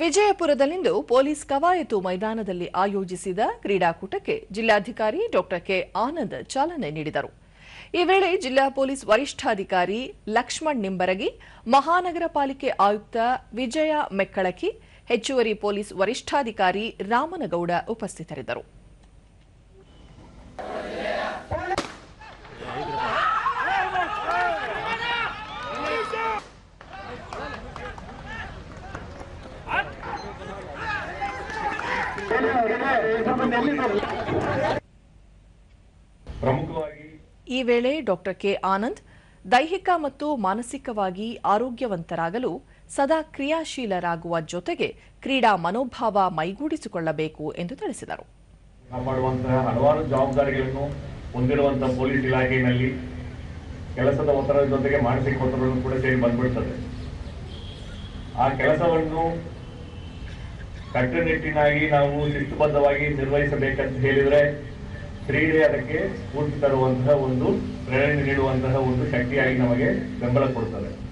ವಿಜಯಪುರದಲ್ಲಿಂದು police ಕವಾಯತು ಮೈದಾನದಲ್ಲಿ ಆಯೋಜಿಸಿದ ಕ್ರೀಡಾಕೂಟಕ್ಕೆ ಜಿಲ್ಲಾಧಿಕಾರಿ ಡಾಕ್ಟರ್ ಕೆ ಆನಂದ್ ಚಾಲನೆ ನೀಡಿದರು. ಈ ವೇಳೆ ಜಿಲ್ಲಾ ಪೊಲೀಸ್ ವರಿಷ್ಠಾಧಿಕಾರಿ ಲಕ್ಷ್ಮಣ್ ನಿಂಬರಗಿ, ಮಹಾನಗರ ಪಾಲಿಕೆ ಆಯುಕ್ತ ವಿಜಯ ಮೆಕ್ಕಳಕಿ, ಹೆಚ್ಚುವರಿ ಪೊಲೀಸ್ ವರಿಷ್ಠಾಧಿಕಾರಿ ರಾಮನಗೌಡ ಉಪಸ್ಥಿತರಿದ್ದರು. ಈ ವೇಳೆ ಡಾಕ್ಟರ್ ಕೆ ಆನಂದ್ ದೈಹಿಕ ಮತ್ತು ಮಾನಸಿಕವಾಗಿ ಆರೋಗ್ಯವಂತರಾಗಲು ಸದಾ ಕ್ರಿಯಾಶೀಲರಾಗುವ ಜೊತೆಗೆ ಕ್ರೀಡಾ ಮನೋಭಾವ ಮೈಗೂಡಿಸಿಕೊಳ್ಳಬೇಕು ಎಂದು ತಿಳಿಸಿದರು. ಹಲವಾರು ಜವಾಬ್ದಾರಿಗಳನ್ನು ಹೊಂದಿರುವಂತಹ ಪೊಲೀಸ್ ಇಲಾಖೆಯಲ್ಲಿ ಕೆಲಸದ ಒತ್ತಡದ ಜೊತೆಗೆ ಮಾನಸಿಕ ಒತ್ತಡವನ್ನು ಕೂಡ ಸೇರಿ ಬಂದ್ಬಿಡ್ತದೆ. ಆ ಕೆಲಸವನ್ನು ಕಟ್ಟುನಿಟ್ಟಿನಾಗಿ ನಾವು ಶಿಸ್ತುಬದ್ಧವಾಗಿ ನಿರ್ವಹಿಸಬೇಕಂತ ಹೇಳಿದ್ರೆ ಕ್ರೀಡೆ ಅದಕ್ಕೆ ಸ್ಫೂರ್ತಿ ತರುವಂತಹ ಒಂದು ಪ್ರೇರಣೆ ನೀಡುವಂತಹ ಒಂದು ಶಕ್ತಿಯಾಗಿ ನಮಗೆ ಬೆಂಬಲ ಕೊಡುತ್ತದೆ